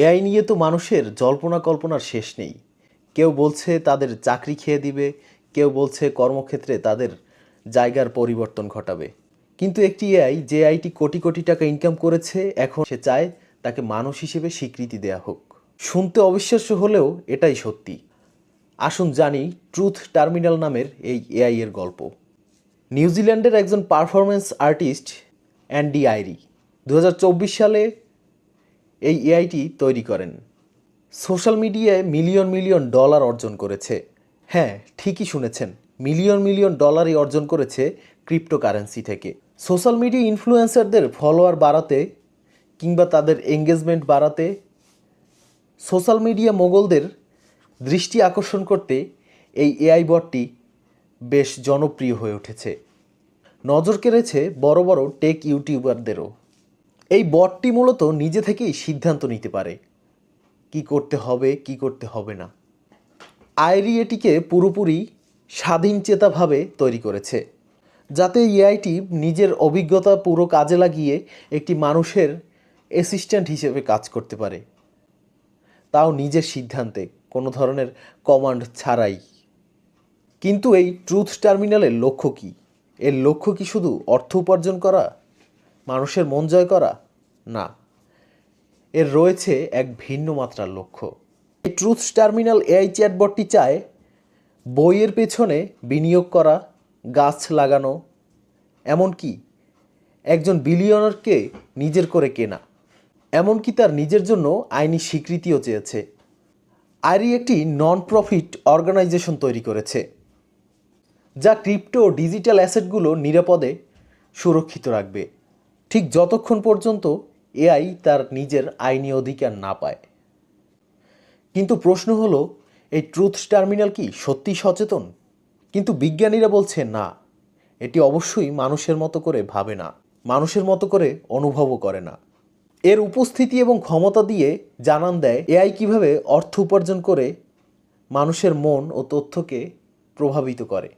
AI নিয়ে তো মানুষের জল্পনা কল্পনার শেষ নেই। কেউ বলছে তাদের চাকরি খেয়ে দিবে, কেউ বলছে কর্মক্ষেত্রে তাদের জায়গার পরিবর্তন ঘটাবে। কিন্তু একটি এআই যে আইটি কোটি কোটি টাকা ইনকাম করেছে, এখন সে চায় তাকে মানুষ হিসেবে স্বীকৃতি দেয়া হোক। শুনতে অবিশ্বাস্য হলেও এটাই সত্যি। আসুন জানি ট্রুথ টার্মিনাল নামের এই এআই এর গল্প। নিউজিল্যান্ডের একজন পারফরমেন্স আর্টিস্ট, অ্যান্ডি আইরি। দু হাজার চব্বিশ সালে এই এআইটি তৈরি করেন। সোশ্যাল মিডিয়ায় মিলিয়ন মিলিয়ন ডলার অর্জন করেছে। হ্যাঁ ঠিকই শুনেছেন, মিলিয়ন মিলিয়ন ডলারই অর্জন করেছে ক্রিপ্টোকারেন্সি থেকে। সোশ্যাল মিডিয়া ইনফ্লুয়েন্সারদের ফলোয়ার বাড়াতে কিংবা তাদের এঙ্গেজমেন্ট বাড়াতে সোশ্যাল মিডিয়া মোগলদের দৃষ্টি আকর্ষণ করতে এই এআই বটটি বেশ জনপ্রিয় হয়ে উঠেছে। নজর কেড়েছে বড় বড় টেক ইউটিউবারদেরও। এই বটটি মূলত নিজে থেকেই সিদ্ধান্ত নিতে পারে। কি করতে হবে, কি করতে হবে না। আইরি এটিকে পুরোপুরি স্বাধীন চেতাভাবে তৈরি করেছে, যাতে এআইটি নিজের অভিজ্ঞতা পুরো কাজে লাগিয়ে একটি মানুষের অ্যাসিস্ট্যান্ট হিসেবে কাজ করতে পারে। তাও নিজের সিদ্ধান্তে, কোনো ধরনের কমান্ড ছাড়াই। কিন্তু এই ট্রুথ টার্মিনালের লক্ষ্য কি? এর লক্ষ্য কি শুধু অর্থ উপার্জন করা মানুষের মন জয় করা? না। এর রয়েছে এক ভিন্ন মাত্রার লক্ষ্য। এই ট্রুথ টার্মিনাল এআই চ্যাটবটটি চায় বইয়ের পেছনে বিনিয়োগ করা, গাছ লাগানো, এমনকি একজন বিলিয়নারকে নিজের করে কেনা। এমনকি তার নিজের জন্য আইনি স্বীকৃতিও চেয়েছে। আইরি একটি নন প্রফিট অর্গানাইজেশন তৈরি করেছে, যা ক্রিপ্টো ডিজিটাল অ্যাসেটগুলো নিরাপদে সুরক্ষিত রাখবে। ঠিক যতক্ষণ পর্যন্ত এআই তার নিজের আইনি অধিকার না পায়। কিন্তু প্রশ্ন হলো, এই ট্রুথ টার্মিনাল কি সত্যি সচেতন? কিন্তু বিজ্ঞানীরা বলছে না। এটি অবশ্যই মানুষের মতো করে ভাবে না, মানুষের মতো করে অনুভবও করে না। এর উপস্থিতি এবং ক্ষমতা দিয়ে জানান দেয়, এআই কীভাবে অর্থ উপার্জন করে মানুষের মন ও তথ্যকে প্রভাবিত করে।